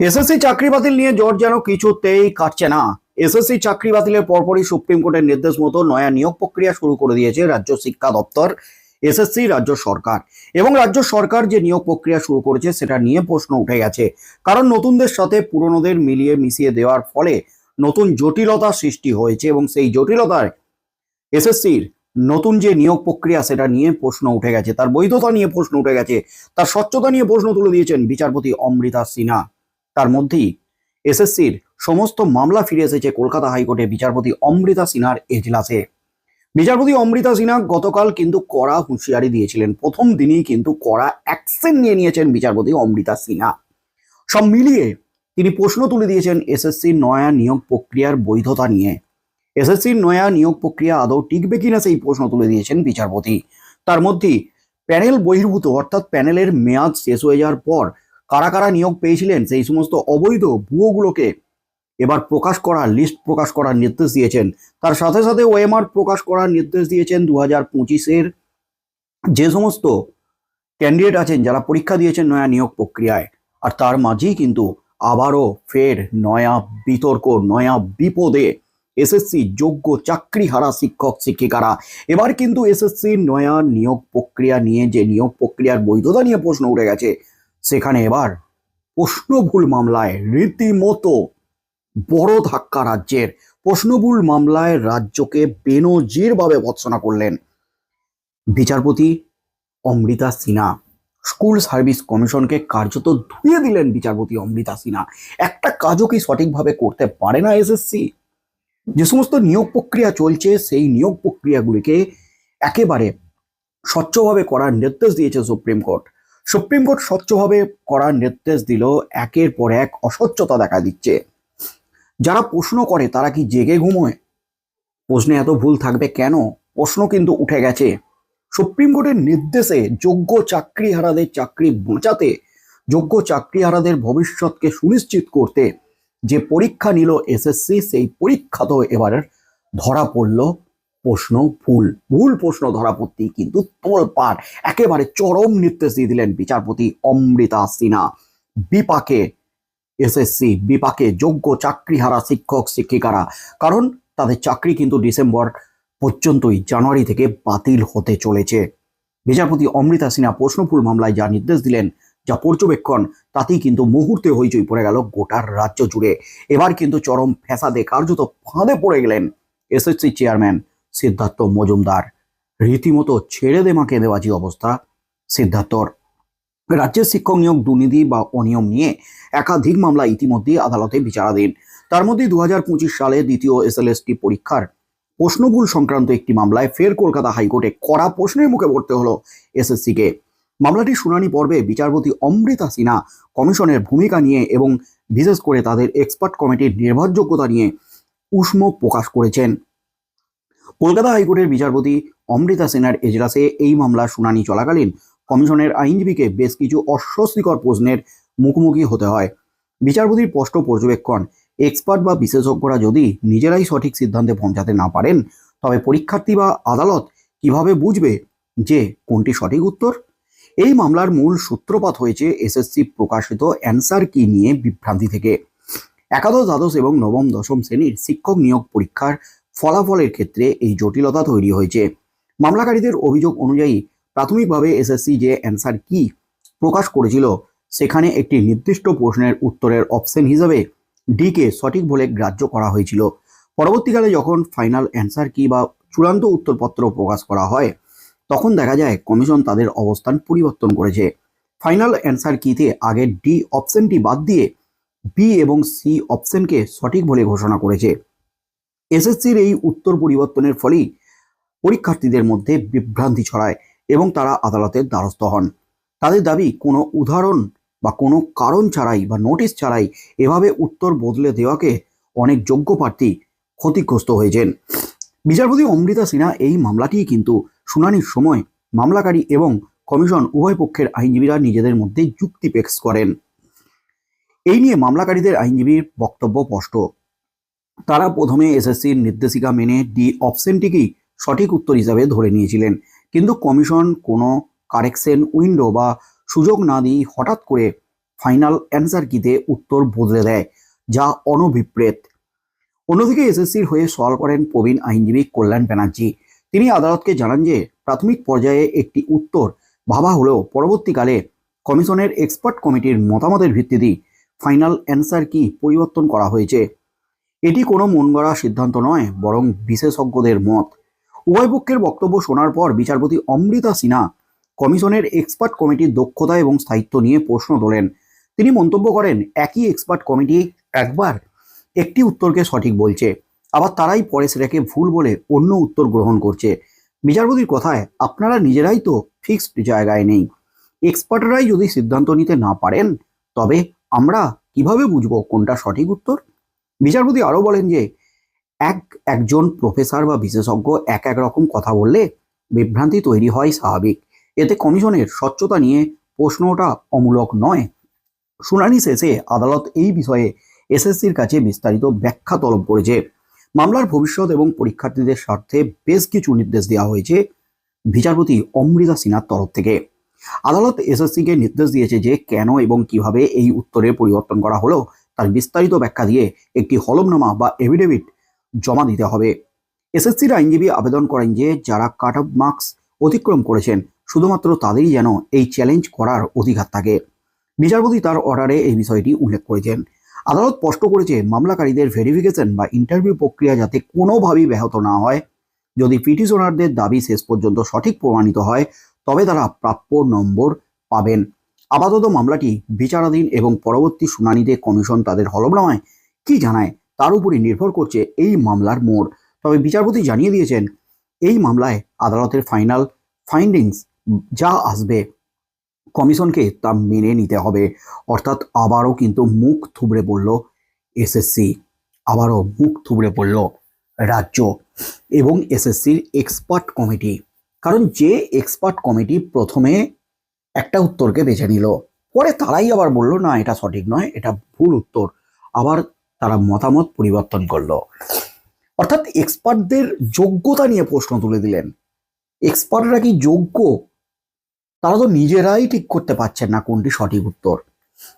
SSC চাকরি বাতিল নিয়ে জ্বর যেন কিছুতেই কাটছে না। এসএসসি চাকরি বাতিলের পরপরই সুপ্রিম কোর্টের নির্দেশ মতো নয়া নিয়োগ প্রক্রিয়া শুরু করে দিয়েছে রাজ্য শিক্ষা দপ্তর, এসএসসি, রাজ্য সরকার। এবং রাজ্য সরকার যে নিয়োগ প্রক্রিয়া শুরু করেছে সেটা নিয়ে প্রশ্ন উঠে গেছে। কারণ নতুনদের সাথে পুরনোদের মিলিয়ে মিশিয়ে দেওয়ার ফলে নতুন জটিলতা সৃষ্টি হয়েছে এবং সেই জটিলতায় এসএসসির নতুন যে নিয়োগ প্রক্রিয়া সেটা নিয়ে প্রশ্ন উঠে গেছে। তার বৈধতা নিয়ে প্রশ্ন উঠে গেছে। তার স্বচ্ছতা নিয়ে প্রশ্ন তুলে দিয়েছেন বিচারপতি অমৃতা সিনহা। তার মধ্যেই এসএসসির সমস্ত মামলা ফিরে এসেছে কলকাতা হাইকোর্টে। বিচারপতি অমৃতা সিনহার এজলাসে। বিচারপতি অমৃতা সিনহা গতকাল কিন্তু কড়া হুঁশিয়ারি দিয়েছিলেন। প্রথম দিনই কিন্তু কড়া অ্যাকশন নিয়ে নিয়েছেন বিচারপতি অমৃতা সিনহা। সব মিলিয়ে তিনি প্রশ্ন তুলে দিয়েছেন এসএসসির নয়া নিয়োগ প্রক্রিয়ার বৈধতা নিয়ে। এসএসসির নয়া নিয়োগ প্রক্রিয়া আদৌ টিকবে কিনা সেই প্রশ্ন তুলে দিয়েছেন বিচারপতি। তার মধ্যেই প্যানেল বহির্ভূত, অর্থাৎ প্যানেলের মেয়াদ শেষ হয়ে যাওয়ার পর কারা কারা নিয়োগ পেয়েছিলেন সেই সমস্ত অবৈধ ভুয়োগুলোকে এবার প্রকাশ করার লিস্ট প্রকাশ করার নির্দেশ দিয়েছেন। তার সাথে সাথে ওএমআর প্রকাশ করার নির্দেশ দিয়েছেন দু হাজার পঁচিশের। যে সমস্ত ক্যান্ডিডেট আছেন, যারা পরীক্ষা দিয়েছেন নয়া নিয়োগ প্রক্রিয়ায়, আর তার মাঝেই কিন্তু আবারও ফের নয়া বিতর্ক, নয়া বিপদে এসএসসি যোগ্য চাকরি হারা শিক্ষক, শিক্ষিকারা। এবার কিন্তু এসএসসির নয়া নিয়োগ প্রক্রিয়া নিয়ে যে নিয়োগ প্রক্রিয়ার বৈধতা নিয়ে প্রশ্ন উঠে গেছে সেখানে এবার প্রশ্নভুল মামলায় রীতিমতো বড় ধাক্কা রাজ্যের, প্রশ্নভুল মামলায় রাজ্যকে বেনজিরভাবে ভৎসনা করলেন বিচারপতি অমৃতা সিনহা। স্কুল সার্ভিস কমিশনকে কার্যত ধুয়ে দিলেন বিচারপতি অমৃতা সিনহা। একটা কাজও কি সঠিকভাবে করতে পারে না এসএসসি? যে সমস্ত নিয়োগ প্রক্রিয়া চলছে, সেই নিয়োগ প্রক্রিয়াগুলিকে একেবারে স্বচ্ছভাবে করার নির্দেশ দিয়েছে সুপ্রিম কোর্ট। সুপ্রিম কোর্ট স্বচ্ছভাবে করার নির্দেশ দিল, একের পর এক অস্বচ্ছতা দেখা দিচ্ছে। যারা প্রশ্ন করে, তারা কি জেগে ঘুমোয়? প্রশ্নে এত ভুল থাকবে কেন? প্রশ্ন কিন্তু উঠে গেছে। সুপ্রিম কোর্টের নির্দেশে যোগ্য চাকরিহারাদের চাকরি বাঁচাতে, যোগ্য চাকরিহারাদের ভবিষ্যৎকে সুনিশ্চিত করতে যে পরীক্ষা নিল এসএসসি, সেই পরীক্ষা তো এবারের ধরা পড়ল। প্রশ্ন, ভুল ভুল প্রশ্ন ধরা পড়তেই কিন্তু তোলপাড় একেবারে চরম নির্দেশ দিয়ে দিলেন বিচারপতি অমৃতা সিনহা। বিপাকে, এসএসসি বিপাকে যোগ্য চাকরিহারা শিক্ষক, শিক্ষিকারা। কারণ তাদের চাকরি কিন্তু ডিসেম্বর পর্যন্তই জানুয়ারি থেকে বাতিল হতে চলেছে। বিচারপতি অমৃতা সিনহা প্রশ্নফুল মামলায় যা নির্দেশ দিলেন, যা পর্যবেক্ষণ, তাতেই কিন্তু মুহূর্তে হইচই পড়ে গেল গোটার রাজ্য জুড়ে। এবার কিন্তু চরম ফ্যাসাদে কার্যত ফাঁদে পড়ে গেলেন এসএসসি চেয়ারম্যান সিদ্ধার্থ মজুমদার রীতিমতো ছেড়ে দে মাকে দেওয়াজি অবস্থা। সিদ্ধার্থর রাজ্যের শিক্ষক নিয়োগ দুর্নীতি বা অনিয়ম নিয়ে একাধিক মামলা ইতিমধ্যেই আদালতে বিচারাধীন। তার মধ্যে দু সালে দ্বিতীয় এসএলএসটি পরীক্ষার প্রশ্নভুল সংক্রান্ত একটি মামলায় ফের কলকাতা হাইকোর্টে কড়া প্রশ্নের মুখে পড়তে হলো এসএসসিকে। মামলাটির শুনানি পর্বে বিচারপতি অমৃতা সিনহা কমিশনের ভূমিকা নিয়ে এবং বিশেষ করে তাদের এক্সপার্ট কমিটির নির্ভরযোগ্যতা নিয়ে উষ্ম প্রকাশ করেছেন। কলকাতা হাইকোর্টের বিচারপতি অমৃতা সেনার এজলাসে এই মামলার শুনানি চলাকালীন কমিশনের আইনজীবীকে বেশ কিছু অস্বস্তিকর প্রশ্নের মুখোমুখি হতে হয়। বিচারপতির স্পষ্ট পর্যবেক্ষণ, এক্সপার্ট বা বিশেষজ্ঞরা যদি নিজেরাই সঠিক সিদ্ধান্তে পৌঁছাতে না পারেন, তবে পরীক্ষার্থী বা আদালত কীভাবে বুঝবে যে কোনটি সঠিক উত্তর? এই মামলার মূল সূত্রপাত হয়েছে এসএসসি প্রকাশিত অ্যান্সার কি নিয়ে বিভ্রান্তি থেকে। একাদশ দ্বাদশ এবং নবম দশম শ্রেণির শিক্ষক নিয়োগ পরীক্ষার ফলাফলের ক্ষেত্রে এই জটিলতা তৈরি হয়েছে। মামলাকারীদের অভিযোগ অনুযায়ী প্রাথমিকভাবে এসএসসি যে অ্যান্সার কি প্রকাশ করেছিল, সেখানে একটি নির্দিষ্ট প্রশ্নের উত্তরের অপশন হিসেবে ডিকে সঠিক বলে গ্রাহ্য করা হয়েছিল। পরবর্তীকালে যখন ফাইনাল অ্যান্সার কি বা চূড়ান্ত উত্তরপত্র প্রকাশ করা হয়, তখন দেখা যায় কমিশন তাদের অবস্থান পরিবর্তন করেছে। ফাইনাল অ্যান্সার কিতে আগের ডি অপশনটি বাদ দিয়ে বি এবং সি অপশনকে সঠিক বলে ঘোষণা করেছে। এসএসসির এই উত্তর পরিবর্তনের ফলেই পরীক্ষার্থীদের মধ্যে বিভ্রান্তি ছড়ায় এবং তারা আদালতের দ্বারস্থ হন। তাদের দাবি, কোনো উদাহরণ বা কোনো কারণ ছাড়াই বা নোটিশ ছাড়াই এভাবে উত্তর বদলে দেওয়াকে অনেক যোগ্য প্রার্থী ক্ষতিগ্রস্ত হয়েছেন। বিচারপতি অমৃতা সিনহা এই মামলাটি কিন্তু শুনানির সময় মামলাকারী এবং কমিশন উভয় পক্ষের আইনজীবীরা নিজেদের মধ্যে যুক্তি পেশ করেন। এই নিয়ে মামলাকারীদের আইনজীবীর বক্তব্য স্পষ্ট। তারা প্রথমে এসএসসির নির্দেশিকা মেনে ডি অপশনটিকেই সঠিক উত্তর হিসাবে ধরে নিয়েছিলেন। কিন্তু কমিশন কোনো কারেকশন উইন্ডো বা সুযোগ না দিয়ে হঠাৎ করে ফাইনাল অ্যান্সার কিতে উত্তর বদলে দেয়, যা অনভিপ্রেত। অন্যদিকে এসএসসির হয়ে সওয়াল করেন প্রবীণ আইনজীবী কল্যাণ ব্যানার্জি। তিনি আদালতকে জানান যে, প্রাথমিক পর্যায়ে একটি উত্তর ভাবা হলেও পরবর্তীকালে কমিশনের এক্সপার্ট কমিটির মতামতের ভিত্তিতে ফাইনাল অ্যান্সার কি পরিবর্তন করা হয়েছে। এটি কোনো মন সিদ্ধান্ত নয়, বরং বিশেষজ্ঞদের মত। উভয় পক্ষের বক্তব্য শোনার পর বিচারপতি অমৃতা সিনহা কমিশনের এক্সপার্ট কমিটির দক্ষতা এবং স্থায়িত্ব নিয়ে প্রশ্ন তোলেন। তিনি মন্তব্য করেন, একই এক্সপার্ট কমিটি একবার একটি উত্তরকে সঠিক বলছে, আবার তারাই পরে সেটাকে ভুল বলে অন্য উত্তর গ্রহণ করছে। বিচারপতির কথায়, আপনারা নিজেরাই তো ফিক্সড জায়গায় নেই। এক্সপার্টরাই যদি সিদ্ধান্ত নিতে না পারেন, তবে আমরা কীভাবে বুঝব কোনটা সঠিক উত্তর? বিচারপতি আরও বলেন যে, এক, একজন প্রফেসর বা বিশেষজ্ঞ এক এক রকম কথা বললে বিভ্রান্তি তৈরি হয় স্বাভাবিক। এতে কমিশনের স্বচ্ছতা নিয়ে প্রশ্নটা অমূলক নয়। শুনানি শেষে আদালত এই বিষয়ে এসএসসির কাছে বিস্তারিত ব্যাখ্যা তলব করেছে। মামলার ভবিষ্যৎ এবং পরীক্ষার্থীদের স্বার্থে বেশ কিছু নির্দেশ দেওয়া হয়েছে বিচারপতি অমৃতা সিনহার তরফ থেকে। আদালত এসএসসিকে নির্দেশ দিয়েছে যে, কেন এবং কীভাবে এই উত্তরের পরিবর্তন করা হলো তার বিস্তারিত ব্যাখ্যা দিয়ে একটি হলমনামা বা এভিডেভিট জমা দিতে হবে। এসএসসির আইনজীবী আবেদন করেন যে, যারা কাট অফ মার্কস অতিক্রম করেছেন, শুধুমাত্র তাদেরই যেন এই চ্যালেঞ্জ করার অধিকার থাকে। বিচারপতি তার অর্ডারে এই বিষয়টি উল্লেখ করেছেন। আদালত স্পষ্ট করেছে, মামলাকারীদের ভেরিফিকেশন বা ইন্টারভিউ প্রক্রিয়া যাতে কোনোভাবেই ব্যাহত না হয়। যদি পিটিশনারদের দাবি শেষ পর্যন্ত সঠিক প্রমাণিত হয়, তবে তারা প্রাপ্য নম্বর পাবেন। আপাতত মামলাটি বিচারাধীন এবং পরবর্তী শুনানিতে কমিশন তাদের হলফনামায় কি জানায়? তার উপরই নির্ভর করছে এই মামলার মোড়। তবে বিচারপতি জানিয়ে দিয়েছেন, এই মামলায় আদালতের ফাইনাল ফাইন্ডিংস যা আসবে, কমিশনকে তা মেনে নিতে হবে। অর্থাৎ আবারও কিন্তু মুখ থুবড়ে পড়ল এসএসসি। আবারও মুখ থুবড়ে পড়ল রাজ্য এবং এসএসসির এক্সপার্ট কমিটি কারণ যে এক্সপার্ট কমিটি প্রথমে একটা উত্তরকে বেছে নিল। পরে তারাই আবার বলল, না, এটা সঠিক নয়, এটা ভুল উত্তর। আবার তারা মতামত পরিবর্তন করল। অর্থাৎ এক্সপার্টদের যোগ্যতা নিয়ে প্রশ্ন তুলে দিলেন। এক্সপার্টরা কি যোগ্য? তারা তো নিজেরাই ঠিক করতে পারছেন না কোনটি সঠিক উত্তর।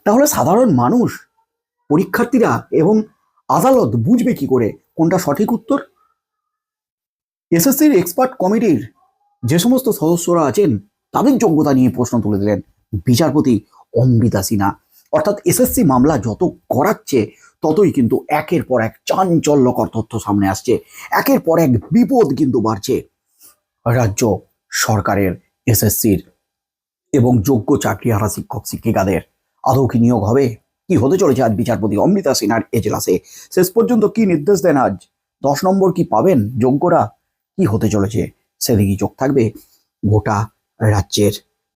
তাহলে সাধারণ মানুষ, পরীক্ষার্থীরা এবং আদালত বুঝবে কি করে কোনটা সঠিক উত্তর? এসএসসির এক্সপার্ট কমিটির যে সমস্ত সদস্যরা আছেন তাদের যোগ্যতা নিয়ে প্রশ্ন তুলে দিলেন বিচারপতি অমৃতা সিনহা। অর্থাৎ এসএসসি মামলা যত করাচ্ছে, ততই কিন্তু একের পর এক চাঞ্চল্যকর তথ্য সামনে আসছে। একের পর এক বিপদ কিন্তু বাড়ছে রাজ্য সরকারের এসএসসির এবং যোগ্য চাকরিহারা শিক্ষক শিক্ষিকাদের। আদৌ কি নিয়োগ হবে? কি হতে চলেছে আজ বিচারপতি অমৃতা সিনহার এজলাসে? শেষ পর্যন্ত কি নির্দেশ দেন আজ? দশ নম্বর কি পাবেন যোগ্যরা? কি হতে চলেছে? সেদিকেই চোখ থাকবে। গোটা রাজ্যের